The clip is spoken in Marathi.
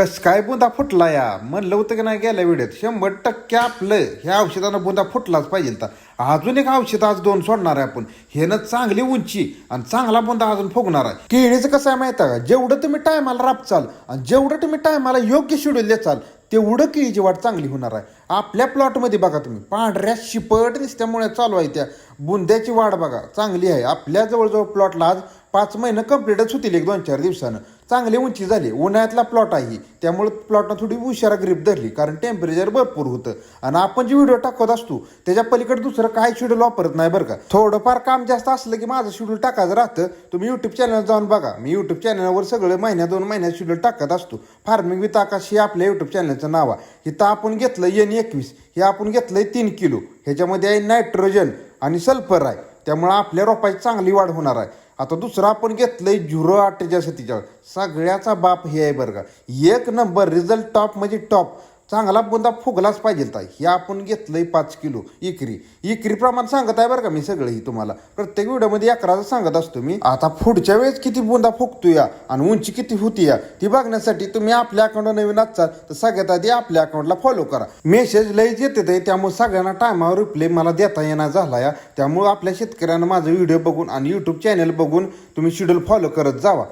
कस काय बुंदा फुटला या? म्हणलं होतं की नाही गेल्या वेळेत? शंभर टक्के आपलं. ह्या औषधानं बुंदा फुटलाच पाहिजे तर. अजून एक औषध आज दोन सोडणार आहे आपण. हेनं चांगली उंची आणि चांगला बुंदा अजून फुगणार आहे. केळीचं कसं आहे माहिती आहे का? जेवढं तुम्ही टायमाला राबचाल आणि जेवढं तुम्ही टायमाला योग्य शेड्यूल देचाल तेवढं केळीची वाढ चांगली होणार आहे. आपल्या प्लॉटमध्ये बघा तुम्ही. पांढऱ्या शिपट दिसल्यामुळे चालू आहे त्या. बुंद्याची वाढ बघा. चांगली आहे. आपल्या जवळजवळ प्लॉटला आज पाच महिनं कंप्लीटच होतील एक दोन चार दिवसानं. चांगली उंची झाली. उन्हाळ्यातला प्लॉट आहे. त्यामुळे प्लॉटनं थोडी उशिरा ग्रीप धरली. कारण टेम्परेचर भरपूर होतं. आणि आपण जे व्हिडिओ टाकत असतो त्याच्या पलीकडे दुसरं काय शेड्यूल वापरत नाही बरं का. थोडंफार काम जास्त असलं की माझं शेड्यूल टाकायचं राहतं. तुम्ही यूट्यूब चॅनल जाऊन बघा. मी यूट्यूब चॅनलवर सगळं महिन्या दोन महिन्यात शेड्यूल टाकत असतो. फार्मिंग विथ आकाश हे आपल्या यूट्यूब चॅनलचं नाव आहे. इथं आपण घेतलं एन एकवीस. हे आपण घेतलंय तीन किलो. ह्याच्यामध्ये आहे नायट्रोजन आणि सल्फर आहे. त्यामुळं आपल्या रोपाची चांगली वाढ होणार आहे. आता दुसरं आपण घेतलंय झुरो अठ्ठेचाळीस सत्तेचाळीस सगळ्याचा बाप हे आहे बरं का. एक नंबर रिझल्ट टॉप म्हणजे टॉप चांगला बुंदा फुगलाच पाहिजे ताई. हे आपण घेतलंय पाच किलो इकरी. इकरी प्रमाण सांगत आहे बरं का मी सगळं ही तुम्हाला. प्रत्येक व्हिडिओमध्ये अकराचं सांगत असतो मी. आता पुढच्या वेळेस किती बुंदा फुगतो या आणि उंची किती होती या ती बघण्यासाठी तुम्ही आपल्या अकाउंटला नवीन असाल तर सगळ्यात आधी आपल्या अकाउंटला फॉलो करा. मेसेज लयच येते त्यामुळे सगळ्यांना टायमावर रिप्ले मला देता येणार झाला या. त्यामुळे आपल्या शेतकऱ्यांना माझं व्हिडिओ बघून आणि युट्यूब चॅनल बघून तुम्ही शेड्यूल फॉलो करत जावा.